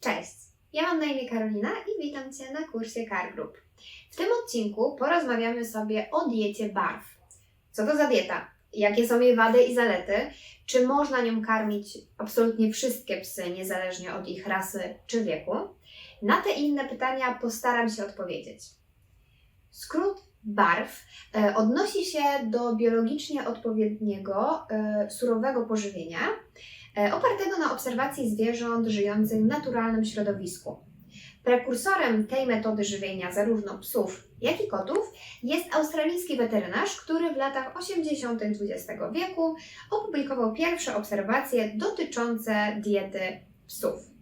Cześć, ja mam na imię Karolina i witam Cię na kursie Car Group. W tym odcinku porozmawiamy sobie o diecie barw. Co to za dieta? Jakie są jej wady i zalety? Czy można nią karmić absolutnie wszystkie psy, niezależnie od ich rasy czy wieku? Na te inne pytania postaram się odpowiedzieć. Skrót barw e, odnosi się do biologicznie odpowiedniego, e, surowego pożywienia, opartego na obserwacji zwierząt żyjących w naturalnym środowisku. Prekursorem tej metody żywienia zarówno psów, jak i kotów jest australijski weterynarz, który w latach 80. XX wieku opublikował pierwsze obserwacje dotyczące diety psów.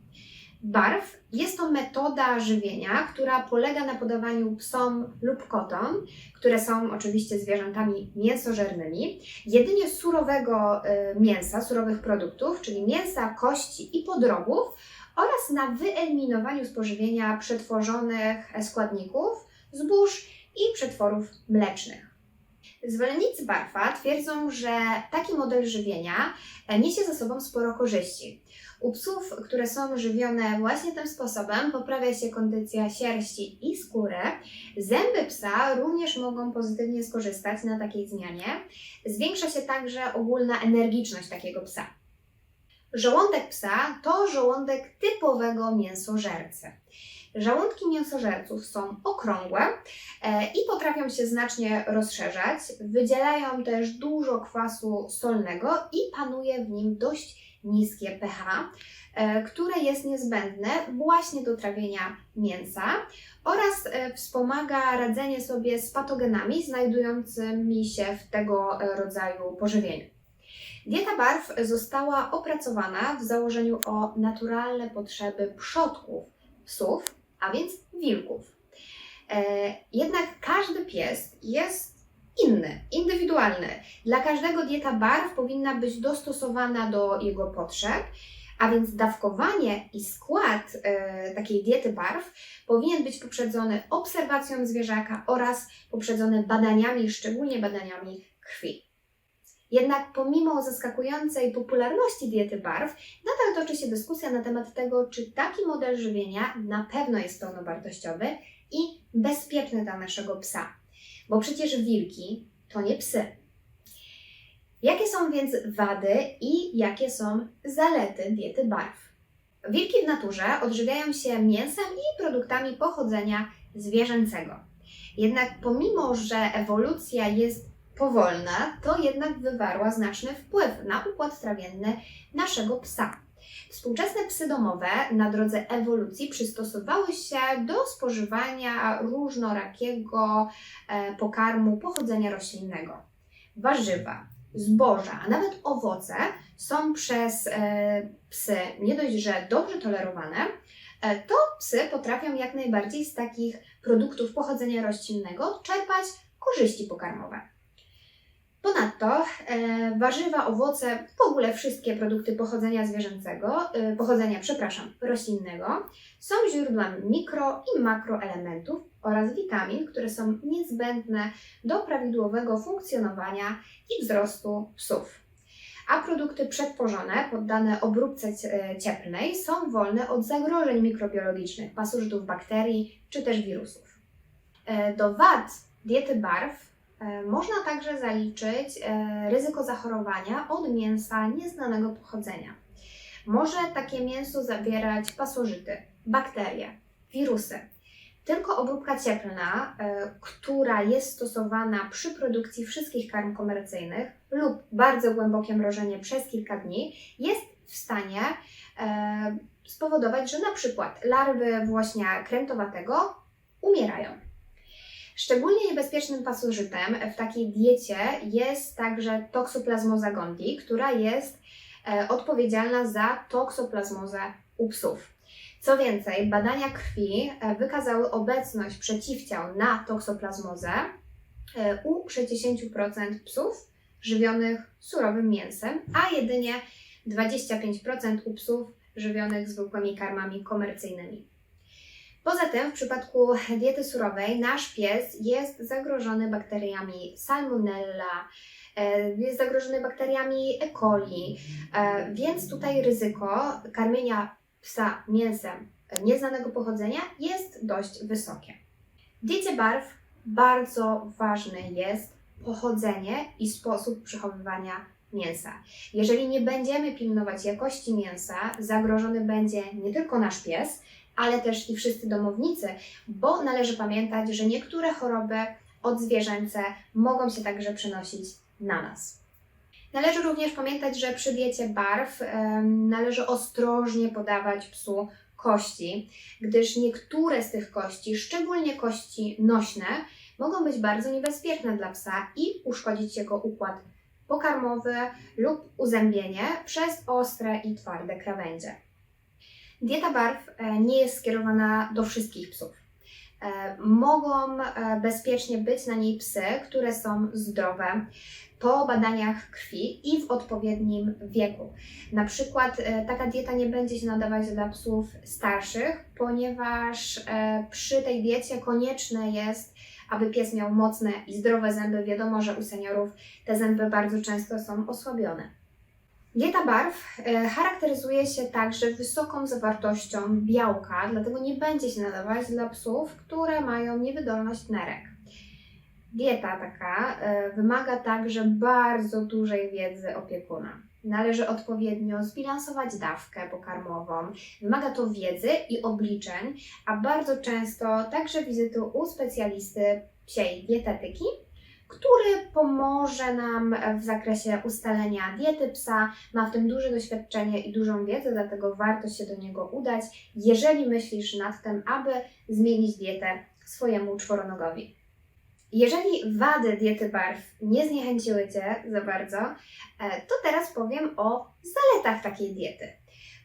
Barw jest to metoda żywienia, która polega na podawaniu psom lub kotom, które są oczywiście zwierzętami mięsożernymi, jedynie surowego y, mięsa, surowych produktów, czyli mięsa, kości i podrobów oraz na wyeliminowaniu spożywienia przetworzonych składników, zbóż i przetworów mlecznych. Zwolennicy barfa twierdzą, że taki model żywienia niesie za sobą sporo korzyści. U psów, które są żywione właśnie tym sposobem, poprawia się kondycja sierści i skóry. Zęby psa również mogą pozytywnie skorzystać na takiej zmianie. Zwiększa się także ogólna energiczność takiego psa. Żołądek psa to żołądek typowego mięsożercy. Żołądki mięsożerców są okrągłe e, i potrafią się znacznie rozszerzać. Wydzielają też dużo kwasu solnego i panuje w nim dość niskie pH, e, które jest niezbędne właśnie do trawienia mięsa oraz e, wspomaga radzenie sobie z patogenami znajdującymi się w tego e, rodzaju pożywieniu. Dieta barw została opracowana w założeniu o naturalne potrzeby przodków psów, a więc wilków. Jednak każdy pies jest inny, indywidualny. Dla każdego dieta barw powinna być dostosowana do jego potrzeb, a więc dawkowanie i skład e, takiej diety barw powinien być poprzedzony obserwacją zwierzaka oraz poprzedzony badaniami, szczególnie badaniami krwi. Jednak pomimo zaskakującej popularności diety barw, nadal toczy się dyskusja na temat tego, czy taki model żywienia na pewno jest pełnowartościowy i bezpieczny dla naszego psa. Bo przecież wilki to nie psy. Jakie są więc wady i jakie są zalety diety barw? Wilki w naturze odżywiają się mięsem i produktami pochodzenia zwierzęcego. Jednak pomimo, że ewolucja jest powolna, to jednak wywarła znaczny wpływ na układ trawienny naszego psa. Współczesne psy domowe na drodze ewolucji przystosowały się do spożywania różnorakiego e, pokarmu pochodzenia roślinnego. Warzywa, zboża, a nawet owoce są przez e, psy nie dość, że dobrze tolerowane, e, to psy potrafią jak najbardziej z takich produktów pochodzenia roślinnego czerpać korzyści pokarmowe. Ponadto e, warzywa, owoce, w ogóle wszystkie produkty pochodzenia zwierzęcego, e, pochodzenia, przepraszam, roślinnego, są źródłem mikro i makroelementów oraz witamin, które są niezbędne do prawidłowego funkcjonowania i wzrostu psów. A produkty przetworzone, poddane obróbce cie- cieplnej, są wolne od zagrożeń mikrobiologicznych, pasożytów bakterii czy też wirusów. E, Do wad diety barw E, Można także zaliczyć e, ryzyko zachorowania od mięsa nieznanego pochodzenia. Może takie mięso zawierać pasożyty, bakterie, wirusy. Tylko obróbka cieplna, e, która jest stosowana przy produkcji wszystkich karm komercyjnych lub bardzo głębokie mrożenie przez kilka dni, jest w stanie e, spowodować, że na przykład larwy włośnia krętowatego umierają. Szczególnie niebezpiecznym pasożytem w takiej diecie jest także Toxoplasmosa gondii, która jest e, odpowiedzialna za toksoplazmozę u psów. Co więcej, badania krwi e, wykazały obecność przeciwciał na toksoplazmozę e, u 60% psów żywionych surowym mięsem, a jedynie 25% u psów żywionych zwykłymi karmami komercyjnymi. Poza tym, w przypadku diety surowej, nasz pies jest zagrożony bakteriami Salmonella, e, jest zagrożony bakteriami E. coli, e, więc tutaj ryzyko karmienia psa mięsem nieznanego pochodzenia jest dość wysokie. W diecie barw bardzo ważne jest pochodzenie i sposób przechowywania mięsa. Jeżeli nie będziemy pilnować jakości mięsa, zagrożony będzie nie tylko nasz pies, ale też i wszyscy domownicy, bo należy pamiętać, że niektóre choroby odzwierzęce mogą się także przenosić na nas. Należy również pamiętać, że przy diecie barw em, należy ostrożnie podawać psu kości, gdyż niektóre z tych kości, szczególnie kości nośne, mogą być bardzo niebezpieczne dla psa i uszkodzić jego układ pokarmowy lub uzębienie przez ostre i twarde krawędzie. Dieta barw e, nie jest skierowana do wszystkich psów. E, Mogą e, bezpiecznie być na niej psy, które są zdrowe po badaniach krwi i w odpowiednim wieku. Na przykład taka dieta nie będzie się nadawać dla psów starszych, ponieważ przy tej diecie konieczne jest, aby pies miał mocne i zdrowe zęby. Wiadomo, że u seniorów te zęby bardzo często są osłabione. Dieta barw e, charakteryzuje się także wysoką zawartością białka, dlatego nie będzie się nadawać dla psów, które mają niewydolność nerek. Dieta taka e, wymaga także bardzo dużej wiedzy opiekuna. Należy odpowiednio zbilansować dawkę pokarmową. Wymaga to wiedzy i obliczeń, a bardzo często także wizyty u specjalisty psiej dietetyki, który pomoże nam w zakresie ustalenia diety psa. Ma w tym duże doświadczenie i dużą wiedzę, dlatego warto się do niego udać, jeżeli myślisz nad tym, aby zmienić dietę swojemu czworonogowi. Jeżeli wady diety barw nie zniechęciły Cię za bardzo, e, to teraz powiem o zaletach takiej diety.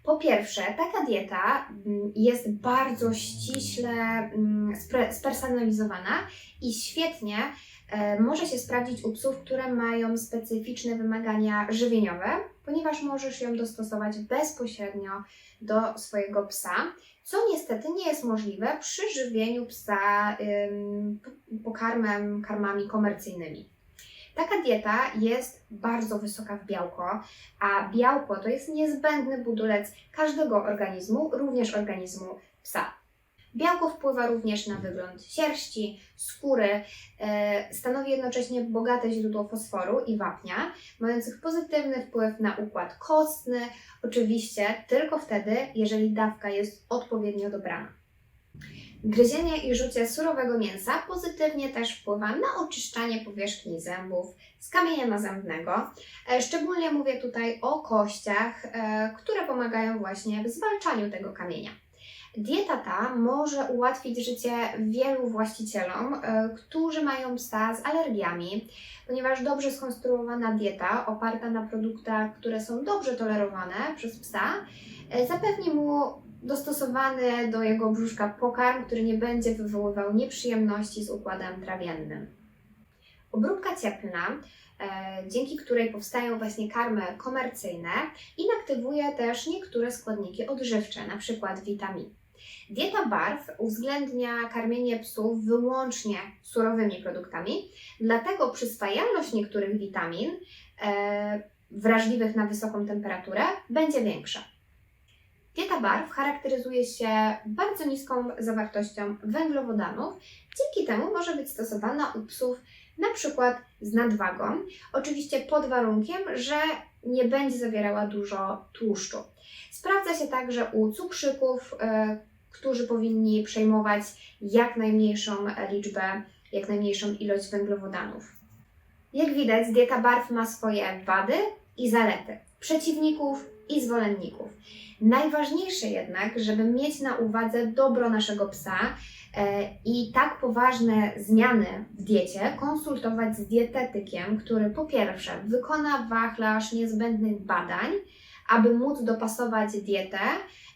Po pierwsze, taka dieta mm, jest bardzo ściśle mm, spersonalizowana i świetnie może się sprawdzić u psów, które mają specyficzne wymagania żywieniowe, ponieważ możesz ją dostosować bezpośrednio do swojego psa, co niestety nie jest możliwe przy żywieniu psa pokarmem, karmami komercyjnymi. Taka dieta jest bardzo wysoka w białko, a białko to jest niezbędny budulec każdego organizmu, również organizmu psa. Białko wpływa również na wygląd sierści, skóry, e, stanowi jednocześnie bogate źródło fosforu i wapnia, mających pozytywny wpływ na układ kostny, oczywiście tylko wtedy, jeżeli dawka jest odpowiednio dobrana. Gryzienie i rzucie surowego mięsa pozytywnie też wpływa na oczyszczanie powierzchni zębów z kamienia nazębnego. E, Szczególnie mówię tutaj o kościach, e, które pomagają właśnie w zwalczaniu tego kamienia. Dieta ta może ułatwić życie wielu właścicielom, e, którzy mają psa z alergiami, ponieważ dobrze skonstruowana dieta oparta na produktach, które są dobrze tolerowane przez psa, e, zapewni mu dostosowany do jego brzuszka pokarm, który nie będzie wywoływał nieprzyjemności z układem trawiennym. Obróbka cieplna, e, dzięki której powstają właśnie karmy komercyjne, inaktywuje też niektóre składniki odżywcze, np. witamin. Dieta barw uwzględnia karmienie psów wyłącznie surowymi produktami, dlatego przyswajalność niektórych witamin e, wrażliwych na wysoką temperaturę będzie większa. Dieta barw charakteryzuje się bardzo niską zawartością węglowodanów, dzięki temu może być stosowana u psów na przykład z nadwagą, oczywiście pod warunkiem, że nie będzie zawierała dużo tłuszczu. Sprawdza się także u cukrzyków, e, którzy powinni przejmować jak najmniejszą liczbę, jak najmniejszą ilość węglowodanów. Jak widać, dieta barw ma swoje wady i zalety, przeciwników i zwolenników. Najważniejsze jednak, żeby mieć na uwadze dobro naszego psa e, i tak poważne zmiany w diecie konsultować z dietetykiem, który po pierwsze wykona wachlarz niezbędnych badań, aby móc dopasować dietę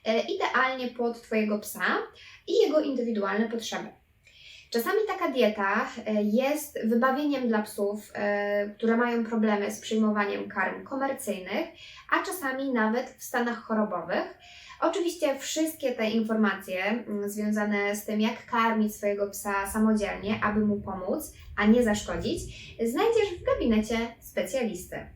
e, idealnie pod Twojego psa i jego indywidualne potrzeby. Czasami taka dieta e, jest wybawieniem dla psów, e, które mają problemy z przyjmowaniem karm komercyjnych, a czasami nawet w stanach chorobowych. Oczywiście wszystkie te informacje mm, związane z tym, jak karmić swojego psa samodzielnie, aby mu pomóc, a nie zaszkodzić, znajdziesz w gabinecie specjalisty.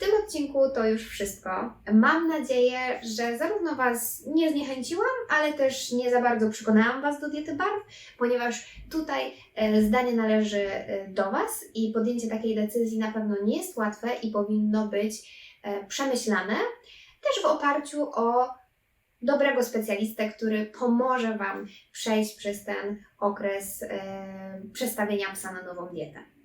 Tym odcinku to już wszystko. Mam nadzieję, że zarówno Was nie zniechęciłam, ale też nie za bardzo przekonałam Was do diety barw, ponieważ tutaj e, zdanie należy e, do Was i podjęcie takiej decyzji na pewno nie jest łatwe i powinno być e, przemyślane, też w oparciu o dobrego specjalistę, który pomoże Wam przejść przez ten okres przestawienia psa na nową dietę.